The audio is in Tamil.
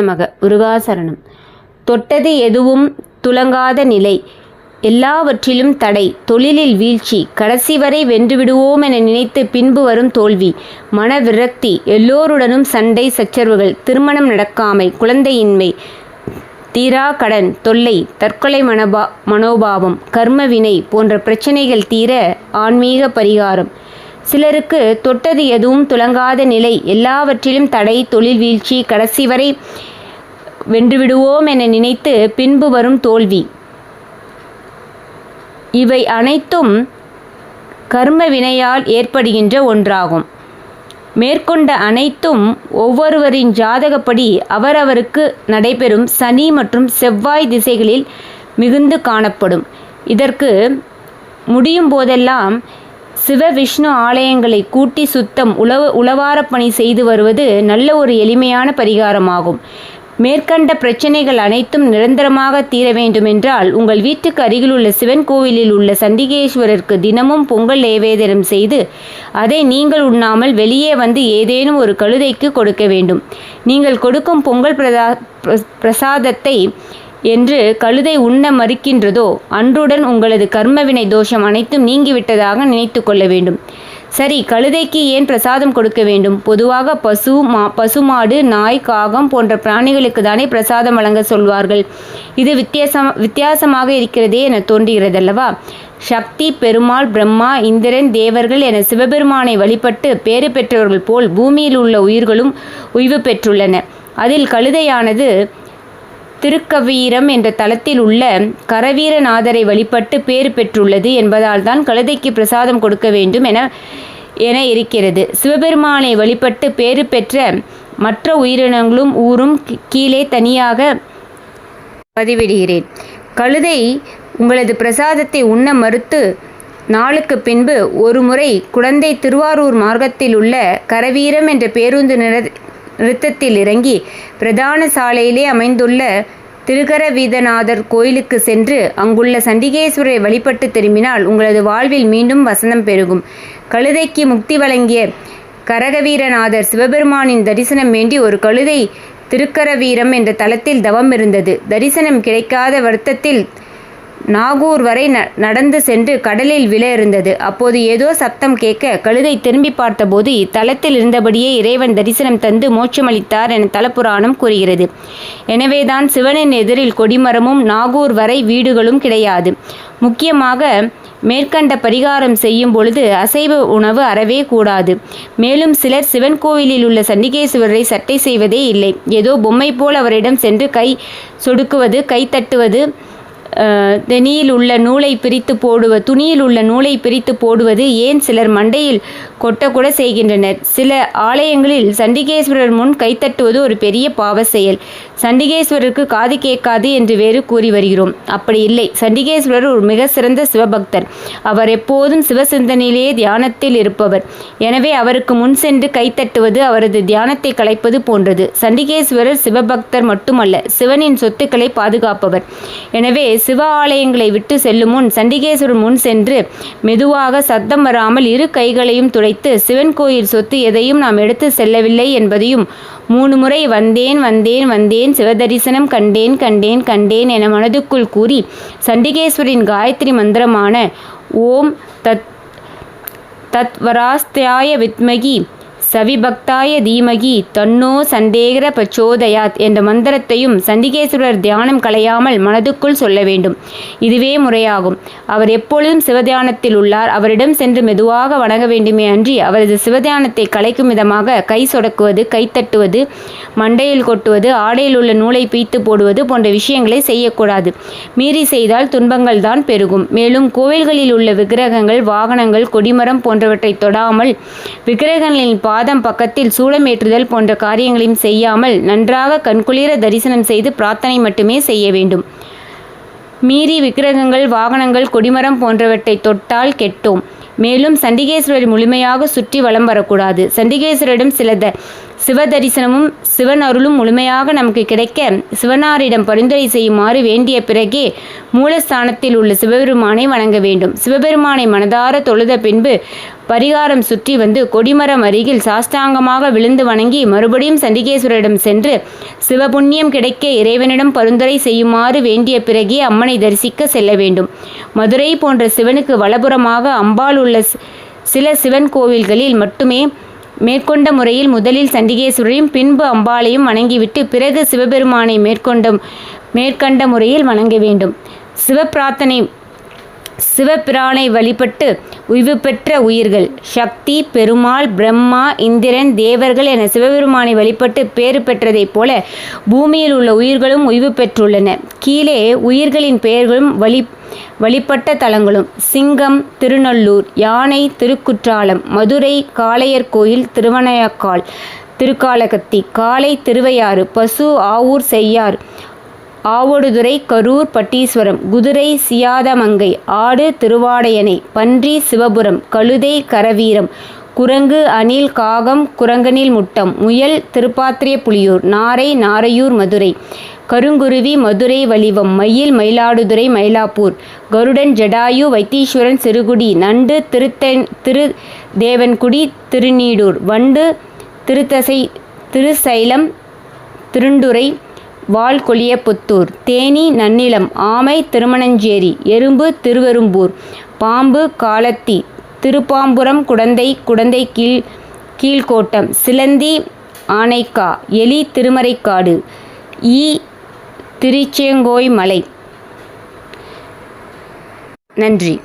நமக முருகாசரணம். தொட்டது எதுவும் துலங்காத நிலை. எல்லாவற்றிலும் தடை. தொழிலில் வீழ்ச்சி. கடைசி வரை வென்றுவிடுவோம் என நினைத்து பின்பு வரும் தோல்வி. மன விரக்தி. எல்லோருடனும் சண்டை சச்சரவுகள். திருமணம் நடக்காமை. குழந்தையின்மை. தீரா கடன். தொல்லை. தற்கொலை மனபா மனோபாவம். கர்மவினை போன்ற பிரச்சனைகள் தீர ஆன்மீக பரிகாரம். சிலருக்கு தொட்டது எதுவும் துலங்காத நிலை. எல்லாவற்றிலும் தடை தொழில் வீழ்ச்சி கடைசி வரை வென்றுவிடுவோம் என நினைத்து பின்பு வரும் தோல்வி. இவை அனைத்தும் கர்ம வினையால் ஏற்படுகின்ற ஒன்றாகும். மேற்கொண்ட அனைத்தும் ஒவ்வொருவரின் ஜாதகப்படி அவரவருக்கு நடைபெறும் சனி மற்றும் செவ்வாய் திசைகளில் மிகுந்து காணப்படும். இதற்கு முடியும் போதெல்லாம் சிவ விஷ்ணு ஆலயங்களை கூட்டி சுத்தம் உழவு உளவாரப் பணி செய்து வருவது நல்ல ஒரு எளிமையான பரிகாரமாகும். மேற்கண்ட பிரச்சனைகள் அனைத்தும் நிரந்தரமாக தீர வேண்டுமென்றால் உங்கள் வீட்டுக்கு அருகிலுள்ள சிவன் கோவிலில் உள்ள சண்டிகேஸ்வரருக்கு தினமும் பொங்கல் நைவேத்தியம் செய்து அதை நீங்கள் உண்ணாமல் வெளியே வந்து ஏதேனும் ஒரு கழுதைக்கு கொடுக்க வேண்டும். நீங்கள் கொடுக்கும் பொங்கல் பிரதா பிரசாதத்தை என்று கழுதை உண்ண மறுக்கின்றதோ? அன்றுடன் உங்களது கர்மவினை தோஷம் அனைத்தும் நீங்கிவிட்டதாக நினைத்து கொள்ள வேண்டும். சரி கழுதைக்கு ஏன் பிரசாதம் கொடுக்க வேண்டும்? பொதுவாக பசு மா பசுமாடு நாய் காகம் போன்ற பிராணிகளுக்கு தானே பிரசாதம் வழங்க சொல்வார்கள். இது வித்தியாசம் வித்தியாசமாக இருக்கிறதே என தோன்றுகிறதல்லவா? சக்தி பெருமாள் பிரம்மா இந்திரன் தேவர்கள் என சிவபெருமானை வழிபட்டு பேறு பெற்றவர்கள் போல் பூமியில் உள்ள உயிர்களும் உய்வு பெற்றுள்ளன. அதில் கழுதையானது திருக்கவீரம் என்ற தலத்தில் உள்ள கரவீரநாதரை வழிபட்டு பேறு பெற்றுள்ளது என்பதால் தான் கழுதைக்கு பிரசாதம் கொடுக்க வேண்டும் என என இருக்கிறது. சிவபெருமானை வழிபட்டு பேறு பெற்ற மற்ற உயிரினங்களும் ஊரும் கீ- கீழே தனியாக பதிவிடுகிறேன். கழுதை உங்களது பிரசாதத்தை உண்ண மறுத்து நாளுக்கு பின்பு ஒரு முறை குழந்தை திருவாரூர் மார்க்கத்தில் உள்ள கரவீரம் என்ற பேருந்து நிற- நிறுத்தத்தில் இறங்கி பிரதான சாலையிலே அமைந்துள்ள திருகரவீதநாதர் கோயிலுக்கு சென்று அங்குள்ள சண்டிகேஸ்வரை வழிபட்டு திரும்பினால் உங்களது வாழ்வில் மீண்டும் வசந்தம் பெருகும். கழுதைக்கு முக்தி வழங்கிய கரகவீரநாதர் சிவபெருமானின் தரிசனம் வேண்டி ஒரு கழுதை திருக்கரவீரம் என்ற தலத்தில் தவம் இருந்தது. தரிசனம் கிடைக்காத வருத்தத்தில் நாகூர் வரை ந நடந்து சென்று கடலில் விழ இருந்தது அப்போது ஏதோ சப்தம் கேட்க கழுதை திரும்பி பார்த்தபோது இத்தலத்தில் இருந்தபடியே இறைவன் தரிசனம் தந்து மோட்சமளித்தார் என தலப்புராணம் கூறுகிறது. எனவேதான் சிவனின் எதிரில் கொடிமரமும் நாகூர் வரை வீடுகளும் கிடையாது. முக்கியமாக மேற்கண்ட பரிகாரம் செய்யும் பொழுது அசைவ உணவு அறவே கூடாது. மேலும் சிலர் சிவன் கோவிலில் உள்ள சண்டிகேஸ்வரரை சட்டை செய்வதே இல்லை. ஏதோ பொம்மை போல் அவரிடம் சென்று கை சொடுக்குவது கை தட்டுவது தெனியில் உள்ள நூலை பிரித்து போடுவ துணியில் உள்ள நூலை பிரித்து போடுவது ஏன் சிலர் மண்டையில் கொட்டக்கூட செய்கின்றனர்? சில ஆலயங்களில் சண்டிகேஸ்வரர் முன் கைத்தட்டுவது ஒரு பெரிய பாவ செயல். சண்டிகேஸ்வரருக்கு காது கேட்காது என்று வேறு கூறி வருகிறோம். அப்படி இல்லை. சண்டிகேஸ்வரர் ஒரு மிக சிறந்த சிவபக்தர். அவர் எப்போதும் சிவசிந்தனையிலேயே தியானத்தில் இருப்பவர். எனவே அவருக்கு முன் சென்று கைத்தட்டுவது அவரது தியானத்தை கலைப்பது போன்றது. சண்டிகேஸ்வரர் சிவபக்தர் மட்டுமல்ல சிவனின் சொத்துக்களை பாதுகாப்பவர். எனவே சிவ ஆலயங்களை விட்டு செல்லும் முன் சண்டிகேஸ்வரர் முன் சென்று மெதுவாக சத்தம் வராமல் இரு கைகளையும் துடைத்து சிவன் கோயில் சொத்து எதையும் நாம் எடுத்து செல்லவில்லை என்பதையும் மூணு முறை வந்தேன் வந்தேன் வந்தேன் சிவதரிசனம் கண்டேன் கண்டேன் கண்டேன் என மனதுக்குள் கூறி சண்டிகேஸ்வரின் காயத்ரி மந்திரமான ஓம் தத் தத்வராஸ்தியாய வித்மகி சவிபக்தாய தீமகி தன்னோ சந்தேகர பிரச்சோதயாத் என்ற மந்திரத்தையும் சண்டிகேஸ்வரர் தியானம் கலையாமல் மனதுக்குள் சொல்ல வேண்டும். இதுவே முறையாகும். அவர் எப்பொழுதும் சிவதியானத்தில் உள்ளார். அவரிடம் சென்று மெதுவாக வணங்க வேண்டுமே அன்றி அவரது சிவதியானத்தை கலைக்கும் விதமாக கை சொடக்குவது கைத்தட்டுவது மண்டையில் கொட்டுவது ஆடையில் உள்ள நூலை பீத்து போடுவது போன்ற விஷயங்களை செய்யக்கூடாது. மீறி செய்தால் துன்பங்கள் தான் பெருகும். மேலும் கோவில்களில் உள்ள விக்கிரகங்கள் வாகனங்கள் கொடிமரம் போன்றவற்றை தொடாமல் விக்கிரகங்களின் பா பாதம் பக்கத்தில் சூளமேற்றுதல் போன்ற காரியங்களையும் செய்யாமல் நன்றாக கண்குளிர தரிசனம் செய்து பிரார்த்தனை மட்டுமே செய்ய வேண்டும். மீறி விக்கிரகங்கள் வாகனங்கள் கொடிமரம் போன்றவற்றை தொட்டால் கெட்டோம். மேலும் சண்டிகேஸ்வரர் முழுமையாக சுற்றி வலம் வரக்கூடாது. சண்டிகேஸ்வரரிடம் சில த சிவதரிசனமும் சிவன் அருளும் முழுமையாக நமக்கு கிடைக்க சிவனாரிடம் பரிந்துரை செய்யுமாறு வேண்டிய பிறகே மூலஸ்தானத்தில் உள்ள சிவபெருமானை வணங்க வேண்டும். சிவபெருமானை மனதார தொழுத பின்பு பரிகாரம் சுற்றி வந்து கொடிமரம் அருகில் சாஷ்டாங்கமாக விழுந்து வணங்கி மறுபடியும் சண்டிகேஸ்வரரிடம் சென்று சிவபுண்ணியம் கிடைக்க இறைவனிடம் பரிந்துரை செய்யுமாறு வேண்டிய பிறகே அம்மனை தரிசிக்க செல்ல வேண்டும். மதுரை போன்ற சிவனுக்கு வலபுறமாக அம்பாள் உள்ள சில சிவன் கோவில்களில் மட்டுமே மேற்கொண்ட முறையில் முதலில் சண்டிகேஸ்வரையும் பின்பு அம்பாளையும் வணங்கிவிட்டு பிறகு சிவபெருமானை மேற்கொண்ட மேற்கண்ட முறையில் வணங்க வேண்டும். சிவப்பிரார்த்தனை சிவபிரானை வழிபட்டு உய்வு பெற்ற உயிர்கள். சக்தி பெருமாள் பிரம்மா இந்திரன் தேவர்கள் என சிவபெருமானை வழிபட்டு பேறு பெற்றதைப் போல பூமியில் உள்ள உயிர்களும் உய்வு பெற்றுள்ளன. கீழே உயிர்களின் பெயர்களும் வழி வழிபட்ட தலங்களும். சிங்கம் திருநள்ளூர் யானை திருக்குற்றாலம் மதுரை காளையர் கோயில் திருவனையக்கால் திருக்காலகத்தி காளை திருவையாறு பசு ஆவூர் செய்யார் ஆவடுதுறை கரூர் பட்டீஸ்வரம் குதிரை சியாதமங்கை ஆடு திருவாடையணை பன்றி சிவபுரம் கழுதை கரவீரம் குரங்கு அணில் காகம் குரங்கனில் முட்டம் முயல் திருப்பாத்திரிய புலியூர் நாரை நாரையூர் மதுரை கருங்குருவி மதுரை வலிவம் மயில் மயிலாடுதுறை மயிலாப்பூர் கருடன் ஜடாயு வைத்தீஸ்வரன் சிறுகுடி நண்டு திருத்தன் திரு தேவன்குடி திருநீடூர் வண்டு திருத்தசை திருசைலம் திருண்டுறை வால்கொழியப்புத்தூர் தேனி நன்னிலம் ஆமை திருமணஞ்சேரி எறும்பு திருவெரும்பூர் பாம்பு காலத்தி திருப்பாம்புரம் குடந்தை குடந்தை கீழ் கீழ்கோட்டம் சிலந்தி ஆனைக்கா எலி திருமறைக்காடு ஈ திருச்செங்கோய் மலை. நன்றி.